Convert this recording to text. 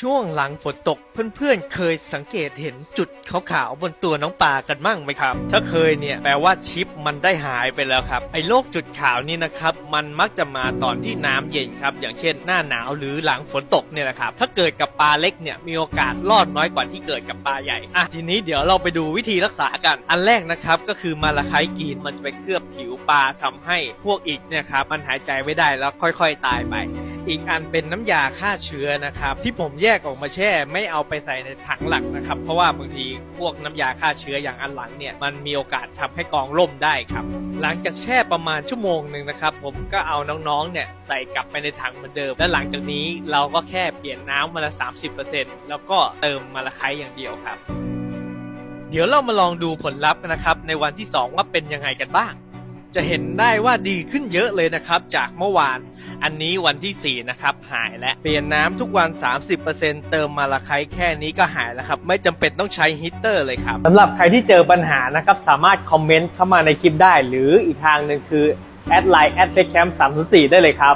ช่วงหลังฝนตกเพื่อนๆ เคยสังเกตเห็นจุดขาวๆบนตัวน้องปลากันมั่งไหมครับ ถ้าเคยเนี่ยแปลว่าชิปมันได้หายไปแล้วครับ ไอ้โรคจุดขาวนี่นะครับมันมักจะมาตอนที่น้ำเย็นครับ อย่างเช่น หน้าหนาวหรือหลังฝนตกเนี่ยแหละครับ ถ้าเกิดกับปลาเล็กเนี่ยมีโอกาสรอดน้อยกว่าที่เกิดกับปลาใหญ่ อะทีนี้เดี๋ยวเราไปดูวิธีรักษากัน อันแรกนะครับก็คือมาลาไคกีนมันจะไปเคลือบผิวปลาทำให้พวกอีกเนี่ยครับมันหายใจไม่ได้แล้วค่อย ๆ ตายไปอีกอันเป็นน้ำยาฆ่าเชื้อนะครับ ที่ผมแยกออกมาแช่ไม่เอาไปใส่ในถังหลักนะครับ เพราะว่าบางทีพวกน้ำยาฆ่าเชื้ออย่างอันหลังเนี่ยมันมีโอกาสทำให้กองล่มได้ครับ หลังจากแช่ประมาณชั่วโมงหนึ่งนะครับผมก็เอาน้องๆเนี่ยใส่กลับไปในถังเหมือนเดิม และหลังจากนี้เราก็แค่เปลี่ยนน้ำมาละ 30%แล้วก็เติมมาละไคอย่างเดียวครับ เดี๋ยวเรามาลองดูผลลัพธ์กันนะครับ ในวันที่ 2 ว่าเป็นยังไงกันบ้าง จะเห็นได้ว่าดีขึ้นเยอะเลยนะครับ จากเมื่อวาน อันนี้วันที่ 4 นะครับ หายและเปลี่ยนน้ำทุกวัน 30%เติมมาละไคแค่นี้ก็หายแล้วครับ ไม่จำเป็นต้องใช้ฮีเตอร์เลยครับสำหรับใครที่เจอปัญหานะครับ สามารถคอมเมนต์เข้ามาในคลิปได้ หรืออีกทางหนึ่งคือแอดไลน์แอดเ c คมป์สามได้เลยครับ